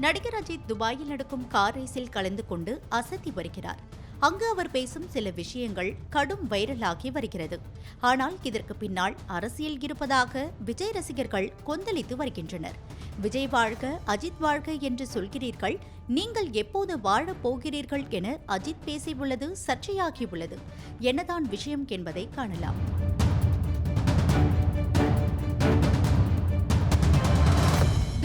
நடிகர் அஜித் துபாயில் நடக்கும் கார் ரேஸில் கலந்து கொண்டு அசத்தி வருகிறார். அங்கு அவர் பேசும் சில விஷயங்கள் கடும் வைரலாகி வருகிறது. ஆனால் இதற்கு பின்னால் அரசியல் இருப்பதாக விஜய் ரசிகர்கள் கொந்தளித்து வருகின்றனர். விஜய் வாழ்க அஜித் வாழ்க என்று சொல்கிறீர்கள். நீங்கள் எப்போது வாழப் போகிறீர்கள் என அஜித் பேசியுள்ளது சர்ச்சையாகியுள்ளது. என்னதான் விஷயம் என்பதை காணலாம்.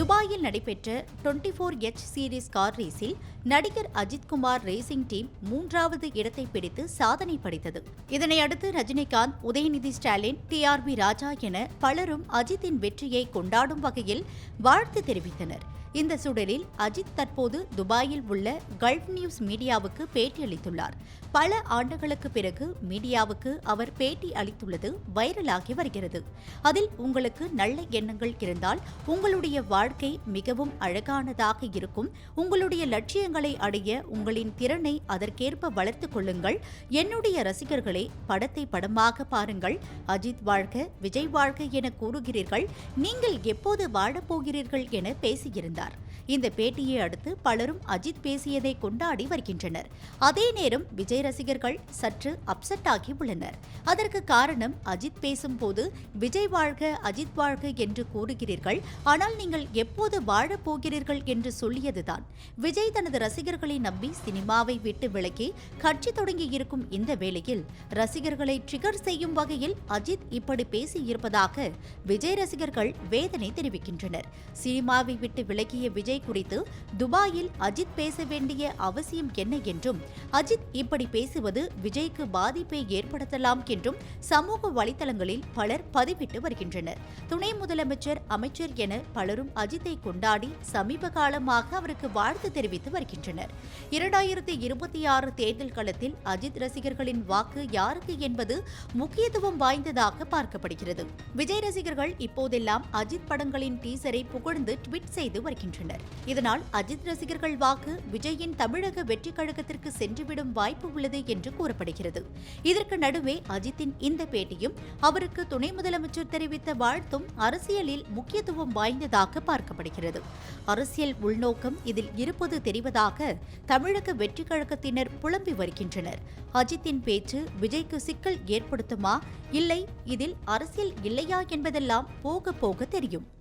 துபாயில் நடைபெற்ற twenty four H series car ரேஸில் நடிகர் அஜித்குமார் ரேசிங் டீம் மூன்றாவது இடத்தை பிடித்து சாதனை படைத்தது. இதனையடுத்து Rajinikanth Udhayanidhi Stalin T R B Raja என பலரும் அஜித்தின் வெற்றியை கொண்டாடும் வகையில் வாழ்த்து தெரிவித்தனர். இந்த சூழலில் அஜித் தற்போது துபாயில் உள்ள கல்ஃப் நியூஸ் மீடியாவுக்கு பேட்டியளித்துள்ளார் பல ஆண்டுகளுக்கு பிறகு மீடியாவுக்கு அவர் பேட்டி அளித்துள்ளது வைரலாகி வருகிறது. அதில் உங்களுக்கு நல்ல எண்ணங்கள் இருந்தால் உங்களுடைய வாழ்க்கை மிகவும் அழகானதாக இருக்கும். உங்களுடைய லட்சியங்களை அடைய உங்களின் திறனை அதற்கேற்ப வளர்த்துக் கொள்ளுங்கள். என்னுடைய ரசிகர்களே படத்தை படமாக பாருங்கள். அஜித் வாழ்க விஜய் வாழ்க என கூறுகிறீர்கள். நீங்கள் எப்போது வாழப்போகிறீர்கள் என பேசியிருந்தார். இந்த பேட்டியை அடுத்து பலரும் அஜித் பேசியதை கொண்டாடி வருகின்றனர். அதே நேரம் விஜய் ரசிகர்கள் சற்று அப்செட் ஆகி உள்ளனர். அதற்கு காரணம் அஜித் பேசும்போது விஜய் வாழ்க அஜித் வாழ்க என்று கூறுகிறீர்கள். ஆனால் நீங்கள் எப்போது வாழப் போகிறீர்கள் என்று சொல்லியதுதான். விஜய் தனது ரசிகர்களை நம்பி சினிமாவை விட்டு விலக்கி கட்சி தொடங்கி இருக்கும் இந்த வேளையில் ரசிகர்களை ட்ரிகர் செய்யும் வகையில் அஜித் இப்படி பேசியிருப்பதாக விஜய் ரசிகர்கள் வேதனை தெரிவிக்கின்றனர். சினிமாவை விட்டு விலகிய விஜய் குறித்து துபாயில் அஜித் பேச வேண்டிய அவசியம் என்ன என்றும் அஜித் இப்படி பேசுவது விஜய்க்கு பாதிப்பை ஏற்படுத்தலாம் என்றும் சமூக வலைதளங்களில் பலர் பதிவிட்டு வருகின்றனர். துணை முதலமைச்சர் அமைச்சர் என பலரும் அஜித்தை கொண்டாடி சமீப காலமாக அவருக்கு வாழ்த்து தெரிவித்து வருகின்றனர். இரண்டாயிரத்தி இருபத்தி ஆறு தேர்தல் களத்தில் அஜித் ரசிகர்களின் வாக்கு யாருக்கு என்பது முக்கியத்துவம் வாய்ந்ததாக பார்க்கப்படுகிறது. விஜய் ரசிகர்கள் இப்போதெல்லாம் அஜித் படங்களின் டீசரை புகழ்ந்து ட்வீட் செய்து வருகின்றனர். இதனால் அஜித் ரசிகர்கள் வாக்கு விஜயின் தமிழக வெற்றி கழகத்திற்கு சென்றுவிடும் வாய்ப்பு உள்ளது என்று கூறப்படுகிறது. இதற்கு நடுவே அஜித்தின் இந்த பேட்டியும் அவருக்கு துணை முதலமைச்சர் தெரிவித்த வாழ்த்தும் அரசியலில் முக்கியத்துவம் வாய்ந்ததாக பார்க்கப்படுகிறது. அரசியல் உள்நோக்கம் இதில் இருப்பது தெரிவதாக தமிழக வெற்றி கழகத்தினர் புலம்பி வருகின்றனர். அஜித்தின் பேச்சு விஜய்க்கு சிக்கல் ஏற்படுத்துமா? இல்லை இதில் அரசியல் இல்லையா என்பதெல்லாம் போக போக தெரியும்.